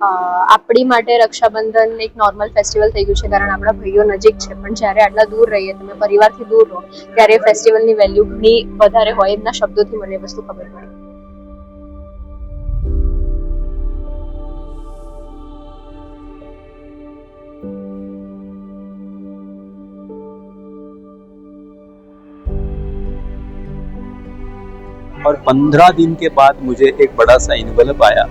અ, આપણી માટે રક્ષાબંધન એક નોર્મલ ફેસ્ટિવલ થઈ ગયું છે કારણ આપણા ભાઈઓ નજીક છે પણ જ્યારે આટલા દૂર રહીએ તમે પરિવારથી દૂર રહો ત્યારે એ ફેસ્ટિવલની વેલ્યુ ઘણી વધારે હોય એમના શબ્દોથી મને એ વસ્તુ ખબર પડી और पंद्रह दिन के बाद मुझे एक बड़ा सा इन्वेलप आया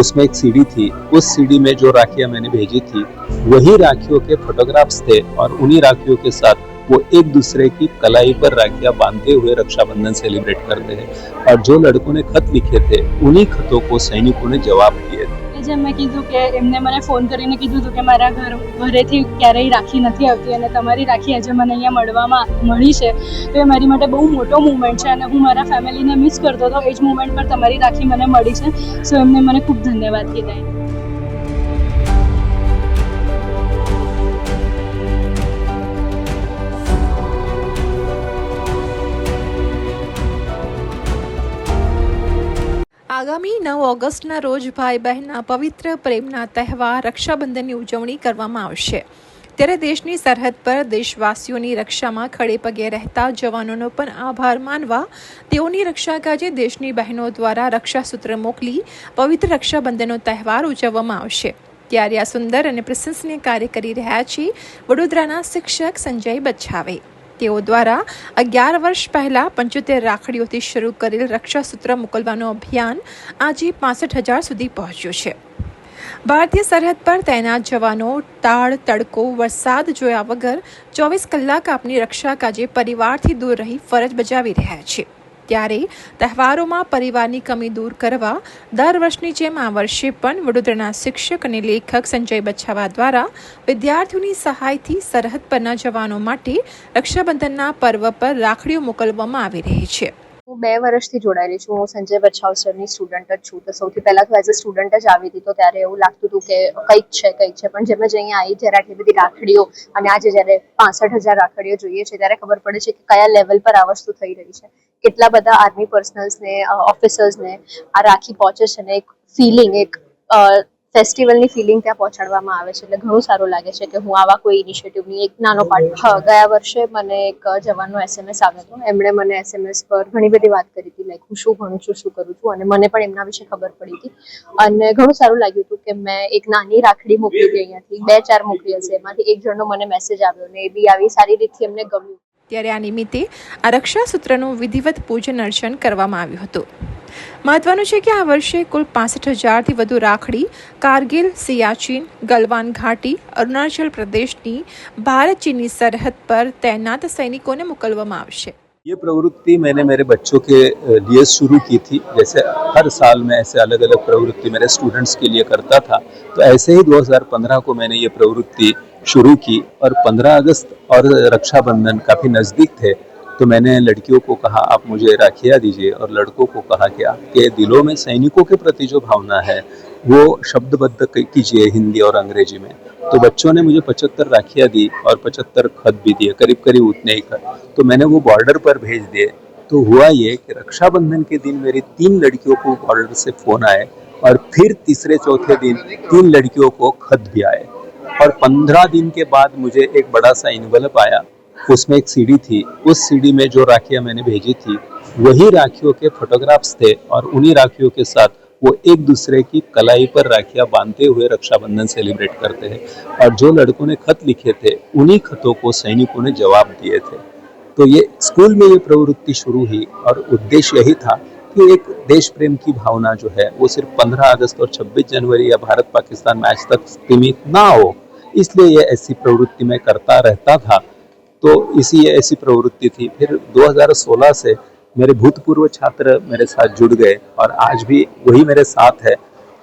उसमें एक सीडी थी। उस सीडी में जो राखियाँ मैंने भेजी थी, वही राखियों के फोटोग्राफ्स थे और उन्हीं राखियों के साथ वो एक दूसरे की कलाई पर राखियाँ बांधते हुए रक्षाबंधन सेलिब्रेट करते हैं। और जो लड़कों ने खत लिखे थे, उन्हीं खतों को सैनिकों ने जवाब दिए। જેમ મેં કીધું કે એમને મને ફોન કરીને કીધું હતું કે મારા ઘર, ઘરેથી ક્યારેય રાખી નથી આવતી અને તમારી રાખી આજે મને અહીંયા મળવામાં મળી છે. તો એ મારી માટે બહુ મોટો મુમેન્ટ છે અને હું મારા ફેમિલીને મિસ કરતો હતો. એ જ મુમેન્ટ પર તમારી રાખી મને મળી છે. સો એમને મને ખૂબ ધન્યવાદ કીધા આગામી નવ ઓગસ્ટના રોજ ભાઈ બહેનના પવિત્ર પ્રેમના તહેવાર રક્ષાબંધનની ઉજવણી કરવામાં આવશે. ત્યારે દેશની સરહદ પર દેશવાસીઓની રક્ષામાં ખડે પગે રહેતા જવાનોનો પણ આભાર માનવા તેઓની રક્ષા કાજે દેશની બહેનો દ્વારા રક્ષાસૂત્ર મોકલી પવિત્ર રક્ષાબંધનનો તહેવાર ઉજવવામાં આવશે. ત્યારે આ સુંદર અને પ્રશંસનીય કાર્ય કરી રહ્યા છે વડોદરાના શિક્ષક સંજય બચ્છાવે. તેઓ દ્વારા અગિયાર વર્ષ પહેલાં પંચોતેર રાખડીઓથી શરૂ કરેલ રક્ષાસૂત્ર મોકલવાનું અભિયાન આજે પાસઠ હજાર સુધી પહોંચ્યું છે. ભારતીય સરહદ પર તૈનાત જવાનો તાળ, તડકો, વરસાદ જોયા વગર ચોવીસ કલાક આપની રક્ષા કાજે પરિવારથી દૂર રહી ફરજ બજાવી રહ્યા છે. ત્યારે તહેવારોમાં પરિવારની કમી દૂર કરવા દર વર્ષની જેમ આ વર્ષે પણ વડોદરાના શિક્ષક અને લેખક સંજય બચ્છાવા દ્વારા વિદ્યાર્થીઓની સહાયથી સરહદ પરના જવાનો માટે રક્ષાબંધનના પર્વ પર રાખડીઓ મોકલવામાં આવી રહી છે. હું બે વર્ષથી જોડાયેલી છું. હું સંજય બચ્છાવ સરની સ્ટુડન્ટ જ છું. તો સૌથી પહેલા તો એઝ અ સ્ટુડન્ટ જ આવી હતી તો ત્યારે એવું લાગતું હતું કે કંઈક છે કંઈક છે. પણ જેમ જ અહીંયા આવી જ્યારે આટલી બધી રાખડીઓ અને આજે જ્યારે પાસઠ હજાર રાખડીઓ જોઈએ છે ત્યારે ખબર પડે છે કે કયા લેવલ પર આ વસ્તુ થઈ રહી છે. કેટલા બધા આર્મી પર્સનલ્સને ઓફિસર્સને આ રાખી પહોંચે છે ને એક ફિલિંગ એક ફેસ્ટિવલની ફિલિંગ ત્યાં પહોંચાડવામાં આવે છે. એટલે ઘણું સારું લાગે છે કે હું આવા કોઈ ઇનિશિયેટિવની એક નાનો પાર્ટ ગયા વર્ષે મને એક જવાનનો એસએમએસ આવ્યો હતો. એમણે મને એસએમએસ પર ઘણી બધી વાત કરી હતી લાઈક હું શું ભણું છું, શું કરું છું, અને મને પણ એમના વિશે ખબર પડી હતી. અને ઘણું સારું લાગ્યું હતું કે મેં એક નાની રાખડી મોકલી હતી અહીંયાથી, બે, ચાર મોકલી હશે. એમાંથી એક જણનો મને મેસેજ આવ્યો ને એ બી આવી સારી રીતથી એમને ગમ્યું. ત્યારે આ નિમિત્તે આ રક્ષાસૂત્રનું વિધિવત પૂજન અર્ચન કરવામાં આવ્યું હતું. મહત્વનું છે કે આ વર્ષે કુલ પાસઠ હજારથી વધુ રાખડી કારગિલ સિયાચીન ગલવાન ઘાટી અરુણાચલ પ્રદેશની ભારત ચીનની સરહદ પર તૈનાત સૈનિકોને મોકલવામાં આવશે ये प्रवृत्ति मैंने मेरे बच्चों के लिए शुरू की थी जैसे हर साल में ऐसे अलग अलग प्रवृत्ति मेरे स्टूडेंट्स के लिए करता था तो ऐसे ही 2015 को मैंने ये प्रवृत्ति शुरू की और 15 अगस्त और रक्षाबंधन काफ़ी नज़दीक थे तो मैंने लड़कियों को कहा, आप मुझे राखियाँ दीजिए। और लड़कों को कहा कि, आपके दिलों में सैनिकों के प्रति जो भावना है, वो शब्दबद्ध कीजिए हिंदी और अंग्रेज़ी में। तो बच्चों ने मुझे पचहत्तर राखियाँ दी और पचहत्तर खत भी दिए करीब करीब उतने ही खत। तो मैंने वो बॉर्डर पर भेज दिए। तो हुआ ये कि रक्षाबंधन के दिन मेरी तीन लड़कियों को बॉर्डर से फ़ोन आए और फिर तीसरे, चौथे दिन तीन लड़कियों को खत भी आए। और पंद्रह दिन के बाद मुझे एक बड़ा सा इन्वेलप आया उसमें एक सीडी थी। उस सीडी में जो राखियाँ मैंने भेजी थी, वही राखियों के फोटोग्राफ्स थे और उन्हीं राखियों के साथ वो एक दूसरे की कलाई पर राखियाँ बांधते हुए रक्षाबंधन सेलिब्रेट करते हैं। और जो लड़कों ने खत लिखे थे, उन्हीं खतों को सैनिकों ने जवाब दिए थे। तो ये स्कूल में ये प्रवृत्ति शुरू हुई और उद्देश्य यही था कि एक देश प्रेम की भावना जो है, वो सिर्फ़ 15 अगस्त और 26 जनवरी या भारत पाकिस्तान मैच तक सीमित ना हो। इसलिए ये ऐसी प्रवृत्ति में करता रहता था तो इसी ऐसी प्रवृत्ति थी। फिर 2016 से मेरे भूतपूर्व छात्र मेरे साथ जुड़ गए और आज भी वही मेरे साथ है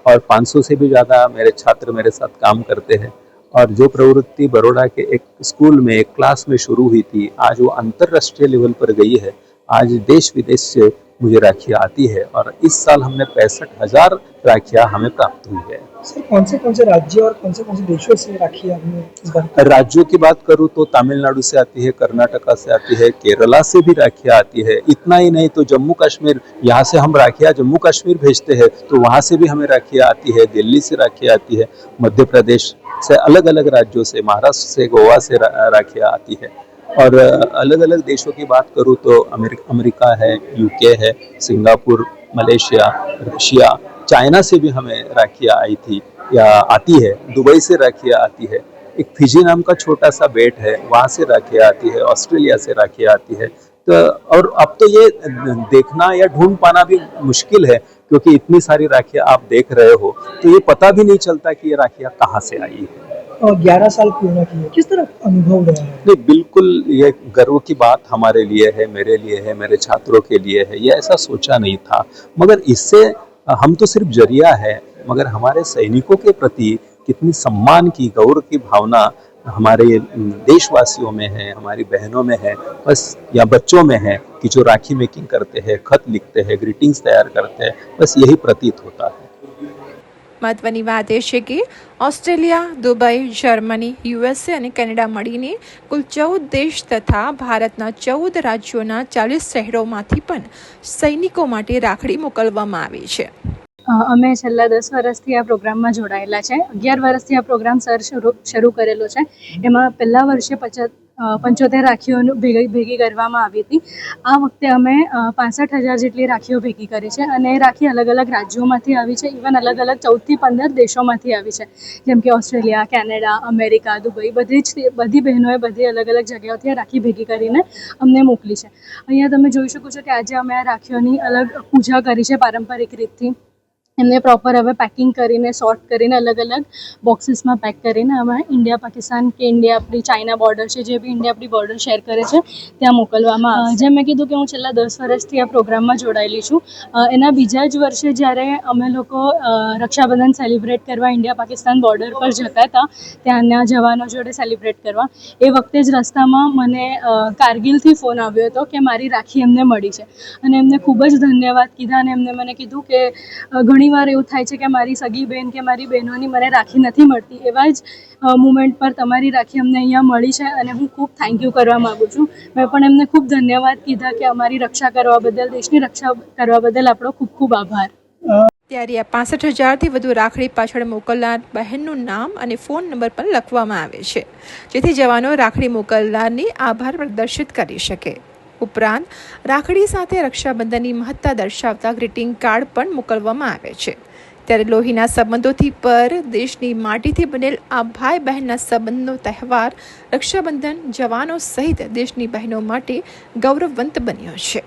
और 500 से भी ज़्यादा मेरे छात्र मेरे साथ काम करते हैं। और जो प्रवृत्ति बड़ोड़ा के एक स्कूल में, एक क्लास में शुरू हुई थी, आज वो अंतर्राष्ट्रीय लेवल पर गई है। आज देश विदेश से मुझे राखियाँ आती है और इस साल हमने पैंसठ हज़ार राखियाँ हमें प्राप्त हुई है। सर कौन से कौन से राज्य और कौन से कौन से देशों से राखी आपने राज्यों की बात करूँ तो तमिलनाडु से आती है कर्नाटका से आती है केरला से भी राखियाँ आती है। इतना ही नहीं तो जम्मू कश्मीर यहाँ से हम राखियाँ जम्मू कश्मीर भेजते हैं तो वहाँ से भी हमें राखियाँ आती है दिल्ली से राखियाँ आती है मध्य प्रदेश से अलग अलग राज्यों से महाराष्ट्र से गोवा से रा, राखियाँ आती है। और अलग अलग देशों की बात करूँ तो अमेरिका है यूके है, सिंगापुर, मलेशिया, रशिया, चाइना से भी हमें राखियाँ आई थी या आती है, दुबई से राखियाँ आती है। एक फिजी नाम का छोटा सा बेट है, वहाँ से राखियाँ आती है, ऑस्ट्रेलिया से राखियाँ आती है। तो और अब तो ये देखना या ढूंढ पाना भी मुश्किल है, क्योंकि इतनी सारी राखियाँ आप देख रहे हो तो ये पता भी नहीं चलता कि ये राखियाँ कहाँ से आई है। ग्यारह साल पूर्ण किए, किस तरह अनुभव रहा है? नहीं, बिल्कुल ये गर्व की बात हमारे लिए है, मेरे लिए है, मेरे छात्रों के लिए है, ये ऐसा सोचा नहीं था। मगर इससे, हम तो सिर्फ़ ज़रिया है, मगर हमारे सैनिकों के प्रति कितनी सम्मान की गौरव की भावना हमारे देशवासियों में है, हमारी बहनों में है, बस, या बच्चों में है, कि जो राखी मेकिंग करते हैं, खत लिखते हैं ग्रीटिंग्स तैयार करते हैं, बस यही प्रतीत होता है। મહત્વની વાત એ છે કે ઓસ્ટ્રેલિયા, દુબઈ, જર્મની, યુએસએ અને કેનેડા મળીને કુલ ચૌદ દેશ તથા ભારતના ચૌદ રાજ્યોના ચાલીસ શહેરોમાંથી પણ સૈનિકો માટે રાખડી મોકલવામાં આવી છે. અમે છેલ્લા દસ વર્ષથી આ પ્રોગ્રામમાં જોડાયેલા છે. અગિયાર વર્ષથી આ પ્રોગ્રામ સર શરૂ શરૂ કરેલો છે. એમાં પહેલા વર્ષે પચાસ પંચોતેર રાખીઓનું ભેગી ભેગી કરવામાં આવી હતી. આ વખતે અમે પાસઠ હજાર જેટલી રાખીઓ ભેગી કરી છે અને એ રાખી અલગ અલગ રાજ્યોમાંથી આવી છે. ઇવન અલગ અલગ ચૌદથી પંદર દેશોમાંથી આવી છે. જેમ કે ઓસ્ટ્રેલિયા, કેનેડા, અમેરિકા, દુબઈ, બધી જ બધી બહેનોએ બધી અલગ અલગ જગ્યાઓથી આ રાખી ભેગી કરીને અમને મોકલી છે. અહીંયા તમે જોઈ શકો છો કે આજે અમે આ રાખીઓની અલગ પૂજા કરી છે પારંપરિક રીતથી. એમને પ્રોપર હવે પેકિંગ કરીને સોર્ટ કરીને અલગ અલગ બોક્સીસમાં પેક કરીને અમે ઇન્ડિયા પાકિસ્તાન કે ઇન્ડિયા આપણી ચાઇના બોર્ડર છે જે બી ઇન્ડિયા આપણી બોર્ડર શેર કરે છે ત્યાં મોકલવામાં આવે જેમ મેં કીધું કે હું છેલ્લા દસ વર્ષથી આ પ્રોગ્રામમાં જોડાયેલી છું. એના બીજા જ વર્ષે જ્યારે અમે લોકો રક્ષાબંધન સેલિબ્રેટ કરવા ઇન્ડિયા પાકિસ્તાન બોર્ડર પર જતા હતા ત્યાંના જવાનો જોડે સેલિબ્રેટ કરવા એ વખતે જ રસ્તામાં મને કારગિલથી ફોન આવ્યો હતો કે મારી રાખી એમને મળી છે. અને એમને ખૂબ જ ધન્યવાદ કીધા અને એમને મને કીધું કે અ, ઘણીવાર એવું થાય છે કે મારી સગી બહેન કે મારી બહેનોની મને રાખી નથી મળતી, એવા જ મુમેન્ટ પર તમારી રાખી અમને અહીંયા મળી છે અને હું ખૂબ થેન્ક યુ કરવા માગું છું. મેં પણ એમને ખૂબ ધન્યવાદ કીધા કે અમારી રક્ષા કરવા બદલ, દેશની રક્ષા કરવા બદલ આપણો ખૂબ ખૂબ આભાર. ત્યારે આ પાસઠ હજારથી વધુ રાખડી પાછળ મોકલનાર બહેનનું નામ અને ફોન નંબર પણ લખવામાં આવે છે, જેથી જવાનો રાખડી મોકલનારની આભાર પ્રદર્શિત કરી શકે. ઉપરાંત રાખડી સાથે રક્ષાબંધનની મહત્તા દર્શાવતા ગ્રીટિંગ કાર્ડ પણ મોકલવામાં આવે છે. ત્યારે લોહીના સંબંધોથી પર દેશની માટીથી બનેલ આ ભાઈ બહેનના સંબંધનો તહેવાર રક્ષાબંધન જવાનો સહિત દેશની બહેનો માટે ગૌરવવંત બન્યો છે.